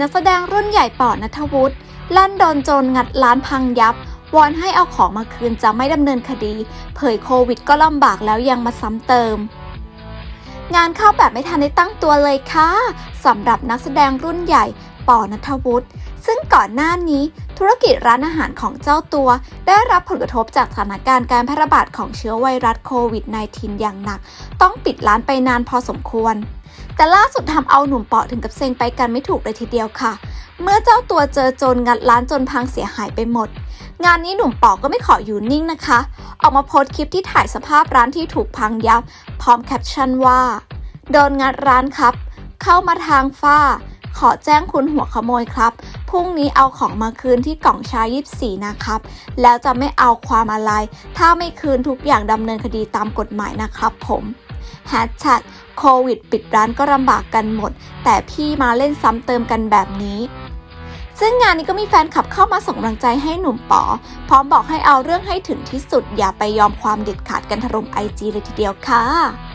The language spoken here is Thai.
นักแสดงรุ่นใหญ่ปอนัทวุฒิลั่นโดนโจรงัดร้านพังยับ วอนให้เอาของมาคืนจะไม่ดำเนินคดี เผยโควิดก็ลำบากแล้วยังมาซ้ำเติม งานเข้าแบบไม่ทันได้ตั้งตัวเลยค่ะสำหรับนักแสดงรุ่นใหญ่ ปอนัทวุฒิซึ่งก่อนหน้านี้ธุรกิจร้านอาหารของเจ้าตัว ได้รับผลกระทบจากสถานการณ์การแพร่ระบาดของเชื้อไวรัสโควิด -19 อย่างหนัก ต้องปิดร้านไปนานพอสมควร แต่ล่าสุดทำเอาหนุ่มปอถึงกับเซ็งไปกันไม่ถูกเลยทีเดียวค่ะ เมื่อเจ้าตัวเจอโจรงัดร้านจนพังเสียหายไปหมด งานนี้หนุ่มปอก็ไม่ขออยู่นิ่งนะคะ ออกมาโพสต์คลิปที่ถ่ายสภาพร้านที่ถูกพังยับพร้อมแคปชั่นว่าโดนงัดร้านครับ เข้ามาทางฝ้า ขอแจ้งคุณหัวขโมยครับ พรุ่งนี้เอาของมาคืนที่กล่องชา24นะครับ แล้วจะไม่เอาความอะไร ถ้าไม่คืนทุกอย่างดำเนินคดีตามกฎหมายนะครับผมแฮชแท็กโควิดปิดร้านก็ลำบากกันหมด แต่พี่มาเล่นซ้ำเติมกันแบบนี้ ซึ่งงานนี้ก็มีแฟนคลับเข้ามาส่งกำลังใจให้หนุ่มปอพร้อมบอกให้เอาเรื่องให้ถึงที่สุดอย่าไปยอมความเด็ดขาดกันถล่มไอจีเลยทีเดียวค่ะ